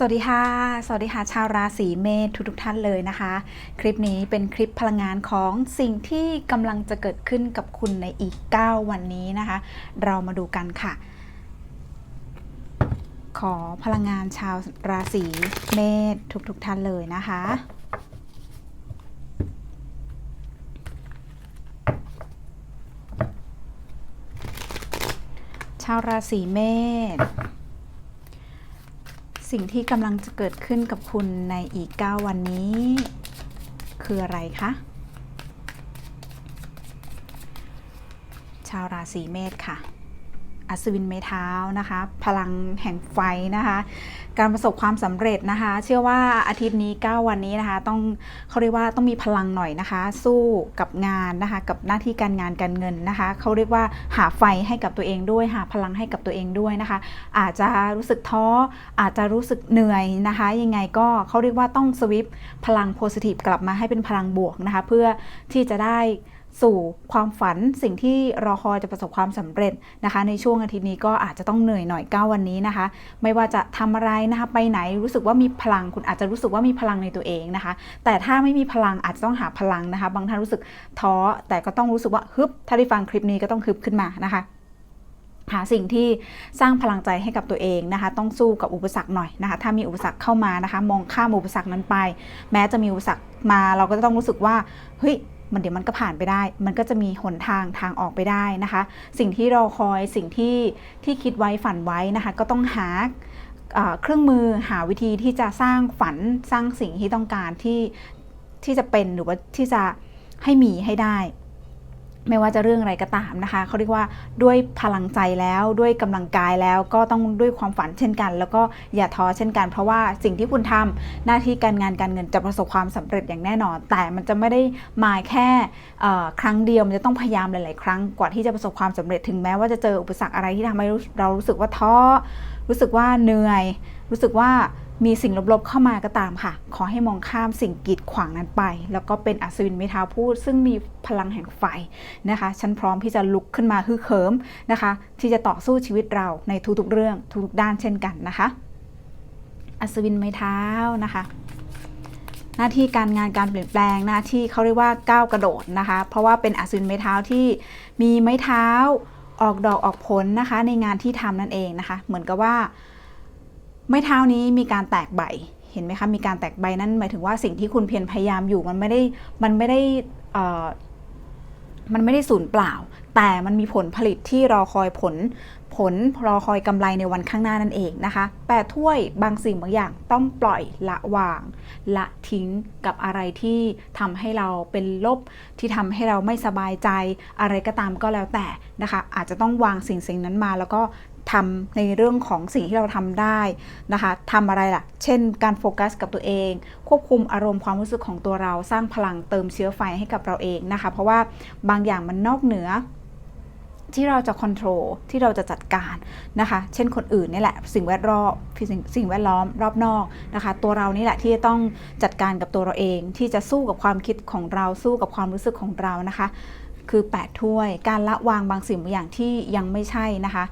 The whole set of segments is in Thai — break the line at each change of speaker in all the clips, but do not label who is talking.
สวัสดีค่ะ สวัสดีค่ะ ชาวราศีเมษทุกๆท่านเลยนะคะ คลิปนี้เป็นคลิปพลังงานของสิ่งที่กำลังจะเกิดขึ้นกับคุณในอีก 9 วันนี้นะคะ เรามาดูกันค่ะ ขอพลังงานชาวราศีเมษทุกๆท่านเลยนะคะชาวราศีเมษ สิ่งที่กำลังจะเกิดขึ้นกับคุณในอีก 9 วันนี้ คืออะไรคะ ชาวราศีเมษค่ะ อัศวินเมเท้านะคะ พลังแห่งไฟนะคะ การประสบความสำเร็จนะคะ เชื่อว่าอาทิตย์นี้ 9 วันนี้นะคะ ต้องเขาเรียกว่าต้องมีพลังหน่อยนะคะ สู้กับงานนะคะ กับหน้าที่การงานการเงินนะคะเขาเรียกว่าหาไฟให้กับตัวเองด้วยหาพลังให้กับตัวเองด้วยนะคะ อาจจะรู้สึกท้ออาจจะรู้สึกเหนื่อยนะคะ ยังไงก็เขาเรียกว่าต้องสวิปพลังโพสิทีฟกลับมาให้เป็นพลังบวกนะคะ เพื่อที่จะได้ สู่ความฝันสิ่งที่รอคอยจะประสบความสำเร็จนะคะ ในช่วงอาทิตย์นี้ก็อาจจะต้องเหนื่อยหน่อย9วันนี้นะคะ ไม่ว่าจะทำอะไรนะคะไปไหนรู้สึกว่ามีพลังคุณอาจจะรู้สึกว่ามีพลังในตัวเองนะคะ แต่ถ้าไม่มีพลังอาจจะต้องหาพลังนะคะ บางท่านรู้สึกท้อแต่ก็ต้องรู้สึกว่าฮึบถ้าได้ฟังคลิปนี้ก็ต้องฮึบขึ้นมานะคะหาสิ่งที่สร้างพลังใจให้กับตัวเองนะคะ ต้องสู้กับอุปสรรคหน่อยนะคะ ถ้ามีอุปสรรคเข้ามานะคะ มองข้ามอุปสรรคนั้นไป แม้จะมีอุปสรรคมาเราก็จะต้องรู้สึกว่าเฮ้ย มันเดี๋ยวมันก็ผ่านไปได้ มันก็จะมีหนทางทางออกไปได้นะคะ สิ่งที่เราคอยสิ่งที่ที่คิดไว้ฝันไว้นะคะ ก็ต้องหาเครื่องมือหาวิธีที่จะสร้างฝันสร้างสิ่งที่ต้องการที่ที่จะเป็นหรือว่าที่จะให้มีให้ได้ ไม่ว่าจะเรื่องอะไรก็ตามนะคะเขาเรียกว่าด้วยพลังใจแล้วด้วยกำลังกายแล้วก็ต้องด้วยความฝันเช่นกัน แล้วก็อย่าท้อเช่นกัน เพราะว่าสิ่งที่คุณทำหน้าที่การงานการเงินจะประสบความสำเร็จอย่างแน่นอน แต่มันจะไม่ได้มาแค่ครั้งเดียวมันจะต้องพยายามหลาย ๆ ครั้งกว่าที่จะประสบความสำเร็จถึงแม้ว่าจะเจออุปสรรคอะไรที่ทำให้เรารู้สึกว่าท้อรู้สึกว่าเหนื่อย รู้สึกว่า มีสิ่งลบๆเข้ามาก็ตามค่ะ ขอให้มองข้ามสิ่งกีดขวางนั้นไป แล้วก็เป็นอัศวินไม้เท้าพูด ซึ่งมีพลังแห่งไฟนะคะ ฉันพร้อมที่จะลุกขึ้นมาฮึ่เขิมนะคะ ที่จะต่อสู้ชีวิตเราในทุกๆเรื่องทุกๆด้านเช่นกันนะคะ อัศวินไม้เท้านะคะหน้าที่การงานการเปลี่ยนแปลงหน้าที่เขาเรียกว่าก้าวกระโดดนะคะ เพราะว่าเป็นอัศวินไม้เท้าที่มีไม้เท้าออกดอกออกผลนะคะ ในงานที่ทำนั่นเองนะคะ เหมือนกับว่า ไม้เท้านี้มีการแตกใบเห็นไหมคะมีการแตกใบนั่นหมายถึงว่าสิ่งที่คุณเพียรพยายามอยู่มันไม่ได้มันไม่ได้มันไม่ได้สูญเปล่า แต่มันมีผลผลิตที่รอคอยผลผลรอคอยกำไรในวันข้างหน้านั่นเองนะคะแปดถ้วยบางสิ่งบางอย่างต้องปล่อยละวาง ละทิ้งกับอะไรที่ทำให้เราเป็นลบ ที่ทำให้เราไม่สบายใจ อะไรก็ตามก็แล้วแต่นะคะ อาจจะต้องวางสิ่งสิ่งนั้นมา แล้วก็ ทำในเรื่องของสิ่งที่เราทำได้นะคะทำอะไรล่ะ เช่น การโฟกัสกับตัวเอง ควบคุมอารมณ์ความรู้สึกของตัวเราสร้างพลังเติมเชื้อไฟให้กับเราเองนะคะ เพราะว่าบางอย่างมันนอกเหนือที่เราจะควบคุมที่เราจะจัดการนะคะ เช่นคนอื่นนี่แหละ สิ่งแวดล้อมสสิ่งแวดล้อมรอบนอกนะคะ ตัวเรานี่แหละที่จะต้องจัดการกับตัวเราเอง ที่จะสู้กับความคิดของเราสู้กับความรู้สึกของเรานะคะ คือ 8 ถ้วย การละวางบางสิ่งบางอย่างที่ยังไม่ใช่นะคะ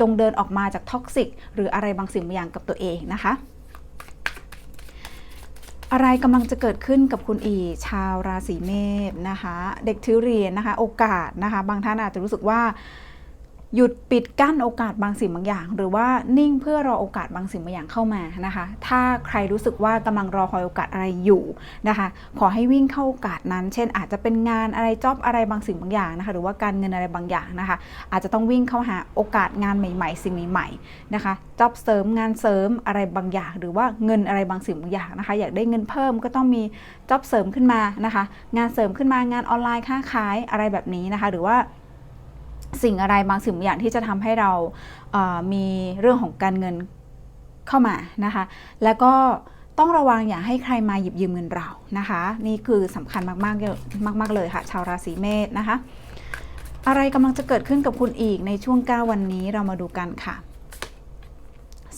จงเดินออกมาจากท็อกซิกหรืออะไรบางสิ่งบางอย่างกับตัวเองนะคะ อะไรกำลังจะเกิดขึ้นกับคุณอีชาวราศีเมษนะคะ เด็กที่เรียนนะคะ โอกาสนะคะ บางท่านอาจจะรู้สึกว่า หยุดปิดกั้นโอกาสบางสิ่งบางอย่าง หรือว่านิ่งเพื่อรอโอกาสบางสิ่งบางอย่างเข้ามานะคะ ถ้าใครรู้สึกว่ากำลังรอคอยโอกาสอะไรอยู่นะคะ ขอให้วิ่งเข้าโอกาสนั้น เช่น อาจจะเป็นงานอะไรจ็อบอะไรบางสิ่งบางอย่างนะคะ หรือว่าการเงินอะไรบางอย่างนะคะ อาจจะต้องวิ่งเข้าหาโอกาสงานใหม่ ๆ สิ่งใหม่ๆนะคะจ็อบเสริมงานเสริมอะไรบางอย่าง หรือว่าเงินอะไรบางสิ่งบางอย่างนะคะ อยากได้เงินเพิ่มก็ต้องมีจ็อบเสริมขึ้นมานะคะ งานเสริมขึ้นมางานออนไลน์ค้าขายอะไรแบบนี้นะคะ หรือว่า สิ่งอะไรบางสิ่งบางอย่างที่จะทำให้เรามีเรื่องของการเงินเข้ามานะคะ แล้วก็ต้องระวังอย่าให้ใครมาหยิบยืมเงินเรานะคะ นี่คือสำคัญมากๆมาก ๆ เลยค่ะ ชาวราศีเมษนะคะ อะไรกำลังจะเกิดขึ้นกับคุณอีกในช่วง 9 วันนี้เรามาดูกันค่ะ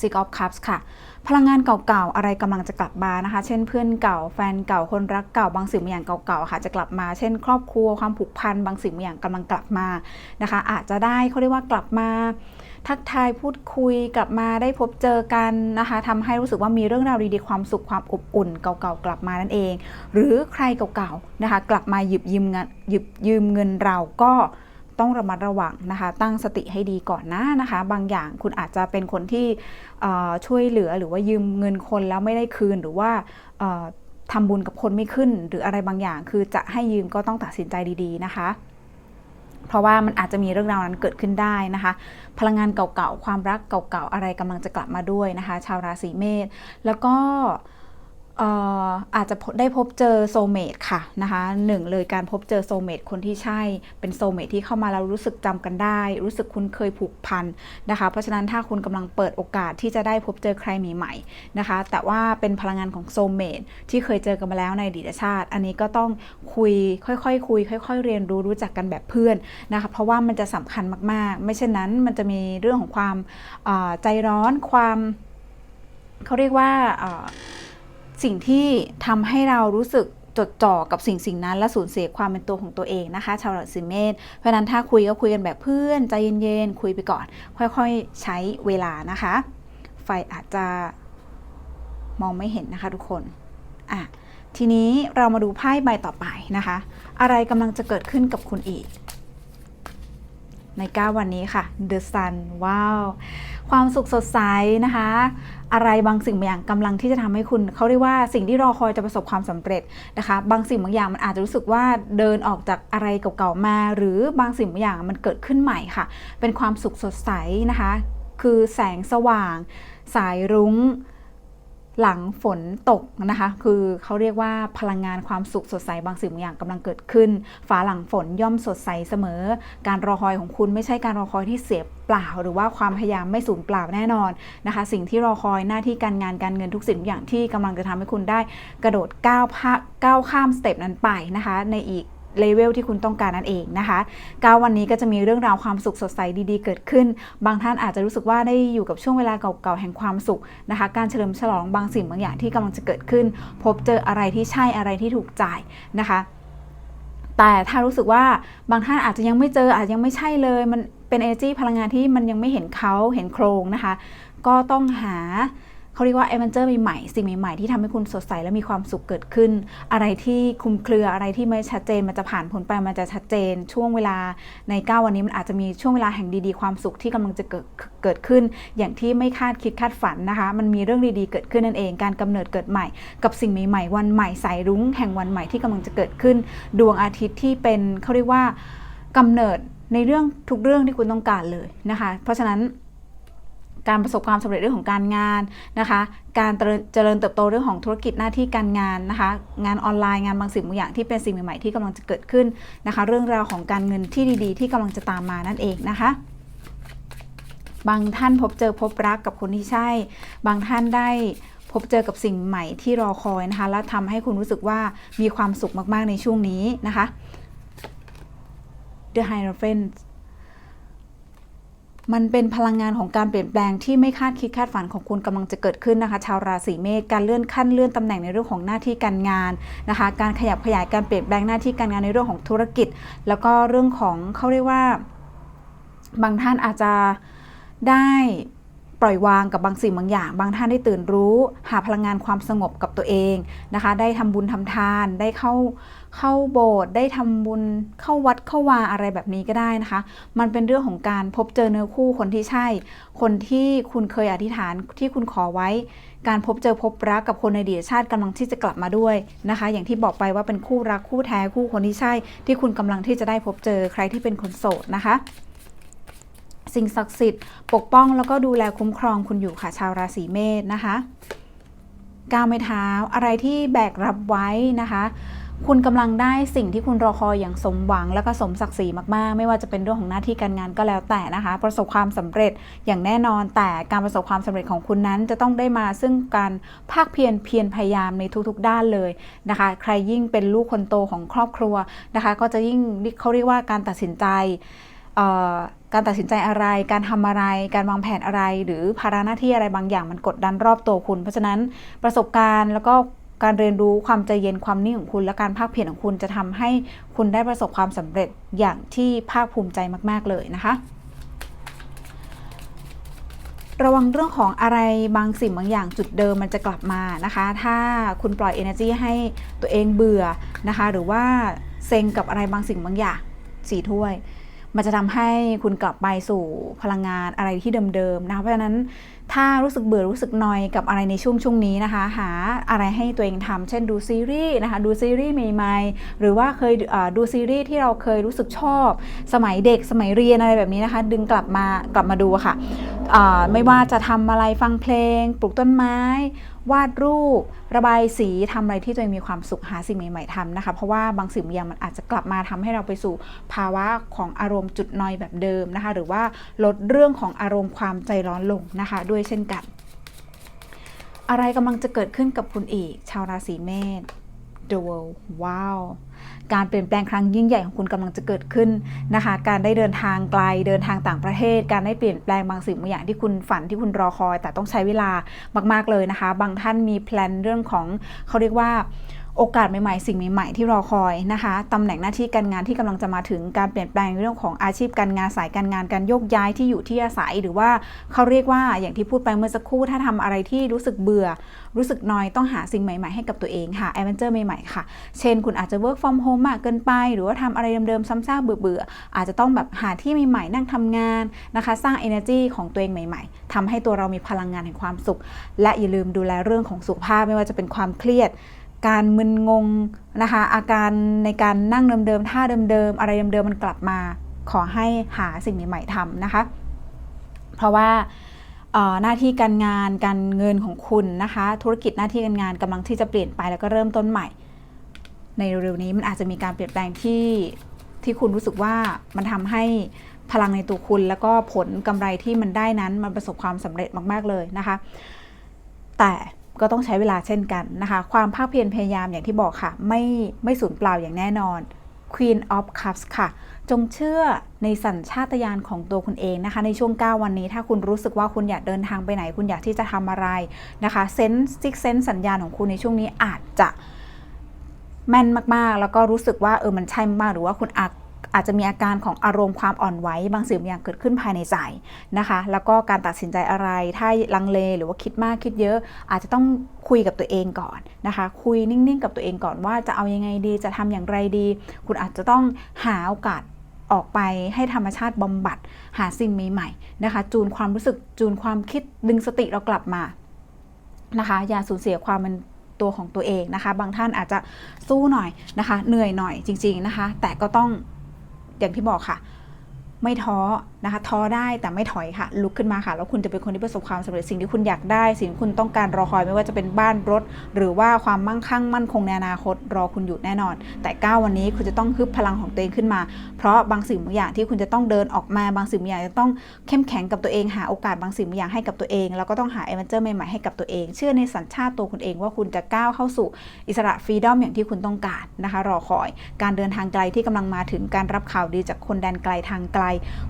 Six of Cups ค่ะ พลังงานเก่าๆ อะไรกำลังจะกลับมานะคะ เช่นเพื่อนเก่า แฟนเก่า คนรักเก่า บางสิ่งบางอย่างเก่าๆ ค่ะ จะกลับมา เช่น ครอบครัว ความผูกพัน บางสิ่งบางอย่างกำลังกลับมา นะคะ อาจจะได้เขาเรียกว่ากลับมา ทักทาย พูดคุย กลับมาได้พบเจอกันนะคะทำให้รู้สึกว่ามีเรื่องราวดีๆ ความสุข ความอบอุ่น เก่าๆ กลับมานั่นเอง หรือใครเก่าๆ นะคะ กลับมาหยิบยืมเงิน หยิบยืมเงินเราก็ ต้องระมัดระวังนะคะ ตั้งสติให้ดีก่อนนะนะคะ บางอย่างคุณอาจจะเป็นคนที่ช่วยเหลือหรือว่ายืมเงินคนแล้วไม่ได้คืนหรือว่าทำบุญกับคนไม่ขึ้น หรืออะไรบางอย่าง คือจะให้ยืมก็ต้องตัดสินใจดีๆนะคะเพราะว่ามันอาจจะมีเรื่องราวนั้นเกิดขึ้นได้นะคะ พลังงานเก่าๆ ความรักเก่าๆ อะไรกำลังจะกลับมาด้วยนะคะ ชาวราศีเมษ แล้วก็ อาจจะได้พบเจอโซเมตค่ะนะคะหนึ่งเลยการพบเจอโซเมตคนที่ใช่เป็นโซเมตที่เข้ามาแล้วรู้สึกจำกันได้ รู้สึกคุ้นเคยผูกพันนะคะเพราะฉะนั้นถ้าคุณกำลังเปิดโอกาสที่จะได้พบเจอใครใหม่ๆนะคะ แต่ว่าเป็นพลังงานของโซเมตที่เคยเจอกันมาแล้วในอดีตชาติ อันนี้ก็ต้องคุยค่อยๆคุย ค่อย ๆ เรียนรู้รู้จักกันแบบเพื่อนนะคะเพราะว่ามันจะสำคัญมากๆ ไม่เช่นนั้นมันจะมีเรื่องของความใจร้อนความเขาเรียกว่า สิ่งที่ทำให้เรารู้สึกจดจ่อกับสิ่งสิ่งนั้น และสูญเสียความเป็นตัวของตัวเองนะคะ ชาวราศีเมษเพราะฉะนั้นถ้าคุยก็คุยกันแบบเพื่อนใจเย็นๆคุยไปก่อน ค่อยๆใช้เวลานะคะ ไฟอาจจะมองไม่เห็นนะคะทุกคนอะทีนี้เรามาดูไพ่ใบต่อไปนะคะ อะไรกำลังจะเกิดขึ้นกับคุณอีก ใน 9 วันนี้ค่ะ The Sun ว้าว ความสุขสดใสนะคะ อะไรบางสิ่งบางอย่างกำลังที่จะทำให้คุณ เขาเรียกว่าสิ่งที่รอคอยจะประสบความสำเร็จนะคะ บางสิ่งบางอย่างมันอาจจะรู้สึกว่าเดินออกจากอะไรเก่าๆมา หรือบางสิ่งบางอย่างมันเกิดขึ้นใหม่ค่ะ เป็นความสุขสดใสนะคะ คือแสงสว่าง สายรุ้ง หลังฝนตกนะคะ คือเขาเรียกว่าพลังงานความสุขสดใสบางสิ่งบางอย่างกำลังเกิดขึ้นฟ้าหลังฝนย่อมสดใสเสมอ การรอคอยของคุณไม่ใช่การรอคอยที่เสียเปล่า หรือว่าความพยายามไม่สูญเปล่าแน่นอนนะคะ สิ่งที่รอคอยหน้าที่การงานการเงินทุกสิ่งทุกอย่างที่กำลังจะทำให้คุณได้กระโดดก้าวก้าวข้ามสเต็ปนั้นไปนะคะ ในอีก เลเวลที่คุณต้องการนั่นเองนะคะก้าวันนี้ก็จะมีเรื่องราวความสุขสดใสดีๆ เกิดขึ้น บางท่านอาจจะรู้สึกว่าได้อยู่กับช่วงเวลาเก่าๆแห่งความสุขนะคะ การเฉลิมฉลองบางสิ่งบางอย่างที่กำลังจะเกิดขึ้น พบเจออะไรที่ใช่อะไรที่ถูกใจนะคะแต่ถ้ารู้สึกว่าบางท่านอาจจะยังไม่เจออาจจะยังไม่ใช่เลย มันเป็น energy พลังงานที่มันยังไม่เห็นเขาเห็นโครงนะคะ ก็ต้องหา เขาเรียกว่าเอเวนเจอร์ใหม่ๆสิ่งใหม่ๆ ที่ทำให้คุณสดใสและมีความสุขเกิดขึ้น อะไรที่คุมเครืออะไรที่ไม่ชัดเจนมันจะผ่านพ้นไปมันจะชัดเจน ช่วงเวลาใน 9 วันนี้มันอาจจะมีช่วงเวลาแห่งดีๆ ความสุขที่กำลังจะเกิดเกิดขึ้น อย่างที่ไม่คาดคิดคาดฝันนะคะ มันมีเรื่องดีๆเกิดขึ้นนั่นเอง การกำเนิดเกิดใหม่ กับสิ่งใหม่ๆ วันใหม่สายรุ้งแห่งวันใหม่ที่กำลังจะเกิดขึ้น ดวงอาทิตย์ที่เป็นเขาเรียกว่ากำเนิดในเรื่องทุกเรื่องที่คุณต้องการเลยนะคะ เพราะฉะนั้น การประสบความสำเร็จเรื่องของการงานนะคะ การเจริญเติบโตเรื่องของธุรกิจหน้าที่การงานนะคะ งานออนไลน์งานบางสิ่งบางอย่างที่เป็นสิ่งใหม่ๆที่กำลังจะเกิดขึ้นนะคะ เรื่องราวของการเงินที่ดีๆ ที่กำลังจะตามมานั่นเองนะคะบางท่านพบเจอพบรักกับคนที่ใช่ บางท่านได้พบเจอกับสิ่งใหม่ที่รอคอยนะคะ และทำให้คุณรู้สึกว่ามีความสุขมากๆในช่วงนี้นะคะ The Hierophant มันเป็นพลังงานของการเปลี่ยนแปลงที่ไม่คาดคิดคาดฝันของคุณกำลังจะเกิดขึ้นนะคะ ชาวราศีเมษการเลื่อนขั้นเลื่อนตำแหน่งในเรื่องของหน้าที่การงานนะคะ การขยับขยายการเปลี่ยนแปลงหน้าที่การงานในเรื่องของธุรกิจ แล้วก็เรื่องของเขาเรียกว่า บางท่านอาจจะได้ ปล่อยวางกับบางสิ่งบางอย่าง บางท่านได้ตื่นรู้ หาพลังงานความสงบกับตัวเองนะคะ ได้ทำบุญทำทาน ได้เข้าเข้าโบสถ์ได้ทำบุญเข้าวัดเข้าวาอะไรแบบนี้ก็ได้นะคะ มันเป็นเรื่องของการพบเจอเนื้อคู่คนที่ใช่ คนที่คุณเคยอธิษฐานที่คุณขอไว้ การพบเจอพบรักกับคนในอดีตชาติกำลังที่จะกลับมาด้วยนะคะ อย่างที่บอกไปว่าเป็นคู่รักคู่แท้คู่คนที่ใช่ ที่คุณกำลังที่จะได้พบเจอใครที่เป็นคนโสดนะคะ สิ่งศักดิ์สิทธิ์ปกป้องแล้วก็ดูแลคุ้มครองคุณอยู่ค่ะชาวราศีเมษนะคะก้าวไม่เท้าอะไรที่แบกรับไว้นะคะ คุณกำลังได้สิ่งที่คุณรอคอยอย่างสมหวังและก็สมศักดิ์ศรีมากๆ ไม่ว่าจะเป็นเรื่องของหน้าที่การงานก็แล้วแต่นะคะ ประสบความสำเร็จอย่างแน่นอน แต่การประสบความสำเร็จของคุณนั้น จะต้องได้มาซึ่งการภาคเพียรเพียรพยายามในทุกๆ ด้านเลยนะคะ ใครยิ่งเป็นลูกคนโตของครอบครัวนะคะ ก็จะยิ่งเขาเรียกว่าการตัดสินใจ การตัดสินใจอะไร การทำอะไร การวางแผนอะไร หรือภาระหน้าที่อะไรบางอย่างมันกดดันรอบตัวคุณ เพราะฉะนั้นประสบการณ์แล้วก็การเรียนรู้ความใจเย็นความนิ่งของคุณ และการภาคเพียรของคุณจะทำให้คุณได้ประสบความสำเร็จอย่างที่ภาคภูมิใจมาก ๆ เลยนะคะ ระวังเรื่องของอะไรบางสิ่งบางอย่างจุดเดิมมันจะกลับมานะคะ ถ้าคุณปล่อย energy ให้ตัวเองเบื่อนะคะ หรือว่าเซ็งกับอะไรบางสิ่งบางอย่างสี่ถ้วย มันจะทำให้คุณกลับไปสู่พลังงานอะไรที่เดิมๆนะคะเพราะฉะนั้นถ้ารู้สึกเบื่อรู้สึกนอยกับอะไรในช่วงช่วงนี้นะคะ หาอะไรให้ตัวเองทำเช่นดูซีรีส์นะคะดูซีรีส์ใหม่ๆหรือว่าเคยดูซีรีส์ที่เราเคยรู้สึกชอบ สมัยเด็กสมัยเรียนอะไรแบบนี้นะคะ ดึงกลับมากลับมาดูค่ะไม่ว่าจะทำอะไรฟังเพลง ปลูกต้นไม้ วาดรูป ระบายสีทำอะไรที่ตัวเองมีความสุขหาสิ่งใหม่ ๆทำนะคะ เพราะว่าบางสิ่งบางอย่างมันอาจจะกลับมาทำให้เราไปสู่ภาวะของอารมณ์จุดนอยแบบเดิมนะคะ หรือว่าลดเรื่องของอารมณ์ความใจร้อนลงนะคะ ด้วยเช่นกัน อะไรกำลังจะเกิดขึ้นกับคุณอีก ชาวราศีเมษ The World ว้าว การเปลี่ยนแปลงครั้งยิ่งใหญ่ของคุณกำลังจะเกิดขึ้นนะคะ การได้เดินทางไกลเดินทางต่างประเทศ การได้เปลี่ยนแปลงบางสิ่งบางอย่างที่คุณฝันที่คุณรอคอย แต่ต้องใช้เวลามาก ๆเลยนะคะ บางท่านมีแพลนเรื่องของเขาเรียกว่า โอกาสใหม่ๆ สิ่งใหม่ๆ ที่รอคอยนะคะตำแหน่งหน้าที่การงานที่กำลังจะมาถึงการเปลี่ยนแปลงเรื่องของอาชีพการงานสายการงานการโยกย้ายที่อยู่ที่อาศัย หรือว่าเขาเรียกว่าอย่างที่พูดไปเมื่อสักครู่ถ้าทำอะไรที่รู้สึกเบื่อ รู้สึกนอยต้องหาสิ่งใหม่ๆ ให้กับตัวเองค่ะแอดเวนเจอร์ใหม่ๆค่ะ เช่น คุณอาจจะ work from home มากเกินไป หรือว่าทำอะไรเดิมๆซ้ำซากเบื่อๆอาจจะต้องแบบหาที่ใหม่ๆ นั่งทำงานนะคะ สร้าง energy ของตัวเองใหม่ ๆทำให้ตัวเรามีพลังงานแห่งความสุข และอย่าลืมดูแลเรื่องของสุขภาพไม่ว่าจะเป็นความเครียด การมึนงงนะคะ อาการในการนั่งเดิมๆท่าเดิมๆอะไรเดิมๆมันกลับมา ขอให้หาสิ่งใหม่ๆทำนะคะ เพราะว่าหน้าที่การงานการเงินของคุณนะคะ ธุรกิจหน้าที่การงานกำลังที่จะเปลี่ยนไปแล้วก็เริ่มต้นใหม่ ในเร็วๆนี้มันอาจจะมีการเปลี่ยนแปลงที่ที่คุณรู้สึกว่ามันทำให้พลังในตัวคุณ แล้วก็ผลกำไรที่มันได้นั้นมันประสบความสำเร็จมาก ๆเลยนะคะ แต่ ก็ต้องใช้เวลาเช่นกันนะคะ ความภาคเพียรพยายามอย่างที่บอกค่ะ ไม่ไม่สูญเปล่าอย่างแน่นอน Queen of Cups ค่ะ จงเชื่อในสัญชาตญาณของตัวคุณเองนะคะ ในช่วง 9 วันนี้ถ้าคุณรู้สึกว่าคุณอยากเดินทางไปไหน คุณอยากที่จะทำอะไรนะคะเซนส์ซิกเซนสัญญาณของคุณในช่วงนี้อาจจะแม่นมากๆ แล้วก็รู้สึกว่าเออมันใช่มากหรือว่าคุณอาจ อาจจะมีอาการของอารมณ์ความอ่อนไหวบางสิ่งบางอย่างเกิดขึ้นภายในใจนะคะ แล้วก็การตัดสินใจอะไรถ้าลังเลหรือว่าคิดมากคิดเยอะ อาจจะต้องคุยกับตัวเองก่อนนะคะ คุยนิ่งๆ กับตัวเองก่อนว่าจะเอายังไงดีจะทำอย่างไรดี คุณอาจจะต้องหาโอกาสออกไปให้ธรรมชาติบำบัดหาสิ่งใหม่ๆนะคะ จูนความรู้สึกจูนความคิดดึงสติเรากลับมานะคะอย่าสูญเสียความเป็นตัวของตัวเองนะคะ บางท่านอาจจะสู้หน่อยนะคะ เหนื่อยหน่อยจริง ๆนะคะ แต่ก็ต้อง อย่างที่บอกค่ะ ไม่ท้อ นะคะท้อได้แต่ไม่ถอยค่ะ ลุกขึ้นมาค่ะ แล้วคุณจะเป็นคนที่ประสบความสำเร็จสิ่งที่คุณอยากได้ สิ่งที่คุณต้องการรอคอยไม่ว่าจะเป็นบ้านรถ หรือว่าความมั่งคั่งมั่นคงในอนาคตรอคุณอยู่แน่นอน แต่ก้าววันนี้คุณจะต้องฮึบพลังของตัวเองขึ้นมา เพราะบางสิ่งบางอย่างที่คุณจะต้องเดินออกมาบางสิ่งบางอย่างจะต้องเข้มแข็งกับตัวเองหาโอกาสบางสิ่งบางอย่างให้กับตัวเอง แล้วก็ต้องหาเอเวนเจอร์ใหม่ๆให้กับตัวเอง เชื่อในสัญชาติตัวคุณเองว่าคุณจะก้าวเข้าสู่อิสระฟรีดอมอย่างที่คุณต้องการนะคะรอคอย การเดินทางไกลที่กำลังมาถึงการรับข่าวดีจากคนแดนไกลทางไกล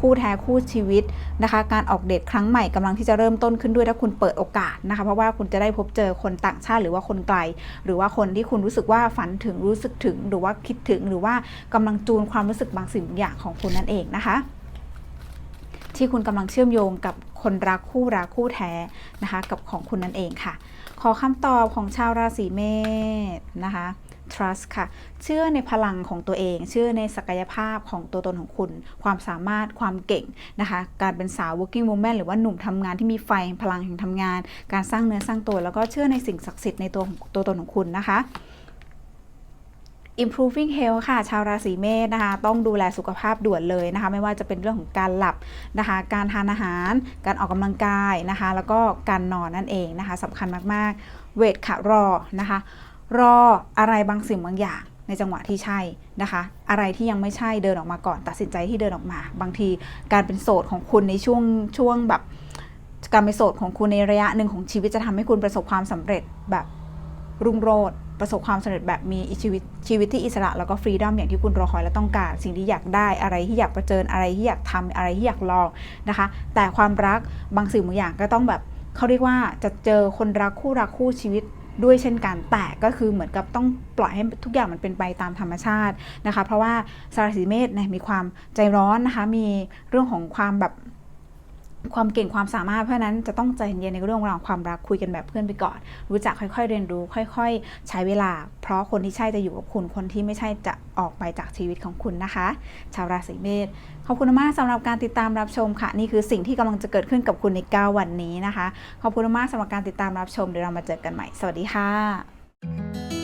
คู่แท้คู่ชีวิตนะคะ การออกเดทครั้งใหม่กำลังที่จะเริ่มต้นขึ้นด้วยถ้าคุณเปิดโอกาสนะคะ เพราะว่าคุณจะได้พบเจอคนต่างชาติหรือว่าคนไกล หรือว่าคนที่คุณรู้สึกว่าฝันถึงรู้สึกถึง หรือว่าคิดถึงหรือว่ากำลังจูนความรู้สึกบางสิ่งอย่างของคุณนั่นเองนะคะที่คุณกำลังเชื่อมโยงกับคนรักคู่รักคู่แท้นะคะ กับของคุณนั่นเองค่ะ ขอคำตอบของชาวราศีเมษนะคะ trust ค่ะ เชื่อในพลังของตัวเอง เชื่อในศักยภาพของตัวตนของคุณ ความสามารถความเก่งนะคะ การเป็นสาว working woman หรือว่าหนุ่มทำงานที่มีไฟพลังแห่งทำงาน การสร้างเนื้อสร้างตัว แล้วก็เชื่อในสิ่งศักดิ์สิทธิ์ในตัวตัวตนของคุณนะคะ improving health ค่ะ ชาวราศีเมษนะคะ ต้องดูแลสุขภาพด่วนเลยนะคะ ไม่ว่าจะเป็นเรื่องของการหลับนะคะ การทานอาหาร การออกกำลังกายนะคะ แล้วก็การนอนนั่นเองนะคะสำคัญมาก ๆ เวทค่ะรอนะคะ รออะไรบางสิ่งบางอย่างในจังหวะที่ใช่นะคะ อะไรที่ยังไม่ใช่เดินออกมาก่อน ตัดสินใจที่เดินออกมา บางทีการเป็นโสดของคุณในช่วงช่วงแบบ การเป็นโสดของคุณในระยะหนึ่งของชีวิตจะทำให้คุณประสบความสำเร็จแบบรุ่งโรจน์ประสบความสำเร็จแบบมีชีวิตชีวิตที่อิสระแล้วก็ฟรีดอมอย่างที่คุณรอคอยและต้องการ สิ่งที่อยากได้อะไรที่อยากประเจิญอะไรที่อยากทำอะไรที่อยากลองนะคะ แต่ความรักบางสิ่งบางอย่างก็ต้องแบบเขาเรียกว่าจะเจอคนรักคู่รักคู่ชีวิต ด้วยเช่นกันแต่ก็คือเหมือนกับต้องปล่อยให้ทุกอย่างมันเป็นไปตามธรรมชาตินะคะ เพราะว่าสารสีเมษเนี่ยมีความใจร้อนนะคะ มีเรื่องของความแบบ ความเก่งความสามารถเพราะนั้นจะต้องใจเย็นในเรื่องราวความรักคุยกันแบบเพื่อนไปก่อน รู้จักค่อย ๆ เรียนรู้ ค่อย ๆ ใช้เวลา เพราะคนที่ใช่จะอยู่กับคุณคนที่ไม่ใช่จะออกไปจากชีวิตของคุณนะคะ ชาวราศีเมษขอบคุณมากสำหรับการติดตามรับชมค่ะ นี่คือสิ่งที่กำลังจะเกิดขึ้นกับคุณใน 9 วันนี้นะคะ ขอบคุณมากสำหรับการติดตามรับชมเดี๋ยวเรามาเจอกันใหม่ สวัสดีค่ะ